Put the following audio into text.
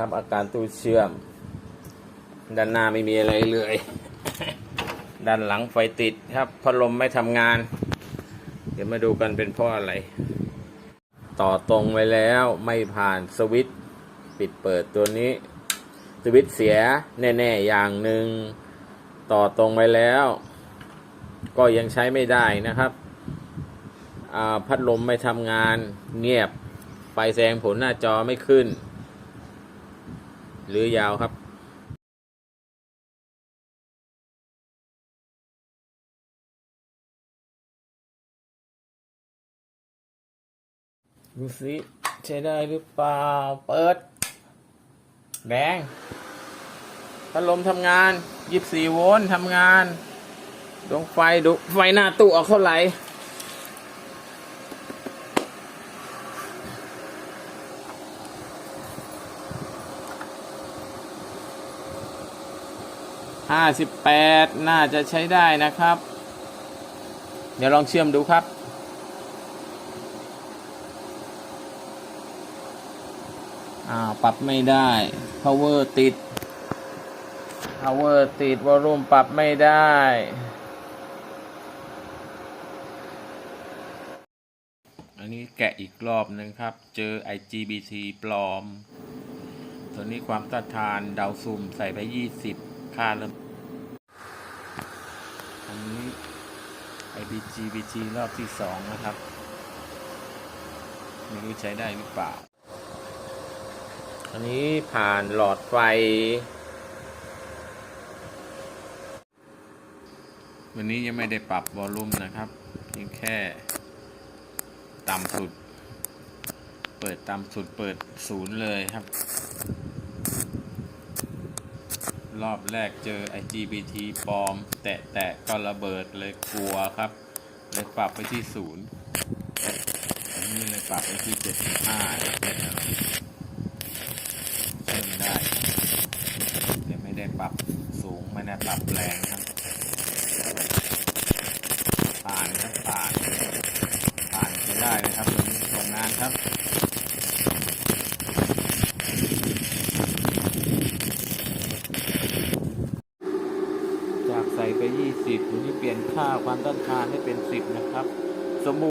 ครับอาการตู้เชื่อม ด้านหน้าไม่มีอะไรเลย ด้านหลังไฟติดครับพัดลมไม่ทำงาน เดี๋ยวมาดูกันเป็นเพราะอะไร ต่อตรงไว้แล้วไม่ผ่านสวิตปิดเปิดตัวนี้ สวิตเสียแน่ๆอย่างหนึ่งต่อตรงไว้แล้ว ก็ยังใช้ไม่ได้นะครับพัดลมไม่ทำงานเงียบไฟแสดงผลหน้าจอไม่ขึ้น หรือยาวครับดูสิใช้ได้หรือเปล่า เปิด แดงพัดลมทำงาน 24 โวลต์ทำงาน ดวงไฟดูไฟหน้าตู้ออกเท่าไหร่ ห้าสิบแปดน่าจะใช้ได้นะครับ เดี๋ยวลองเชื่อมดูครับ อ่า ปรับไม่ได้ power ติด power ติด volume ปรับไม่ได้อันนี้แกะอีกรอบนึงครับ เจอ IGBT ปลอม ตัวนี้ความต้านทานดาวซุ่มใส่ไป 20 ค่าเริ่มอันนี้ IGBT รอบที่สองนะครับ ไม่รู้ใช้ได้หรือเปล่า อันนี้ผ่านหลอดไฟ วันนี้ยังไม่ได้ปรับวอลลุ่มนะครับเพียงแค่ต่ำสุด เปิดต่ำสุดเปิดศูนย์เลยครับ รอบแรกเจอ IGBT ปลอม แตะแตะก็ระเบิดเลยกลัวครับ เลยปรับไปที่ศูนย์อันนี้เลยปรับไปที่75นะครับเชื่อมได้แต่ไม่ได้ปรับสูงไม่ได้ปรับแรงครับผ่านครับผ่านผ่านใช้ได้นะครับตัวนี้ทำงานครับ จาก ใส่ไป 20ตัวนี้เปลี่ยนค่าความต้านทานให้เป็น 10 นะครับ สมมุติ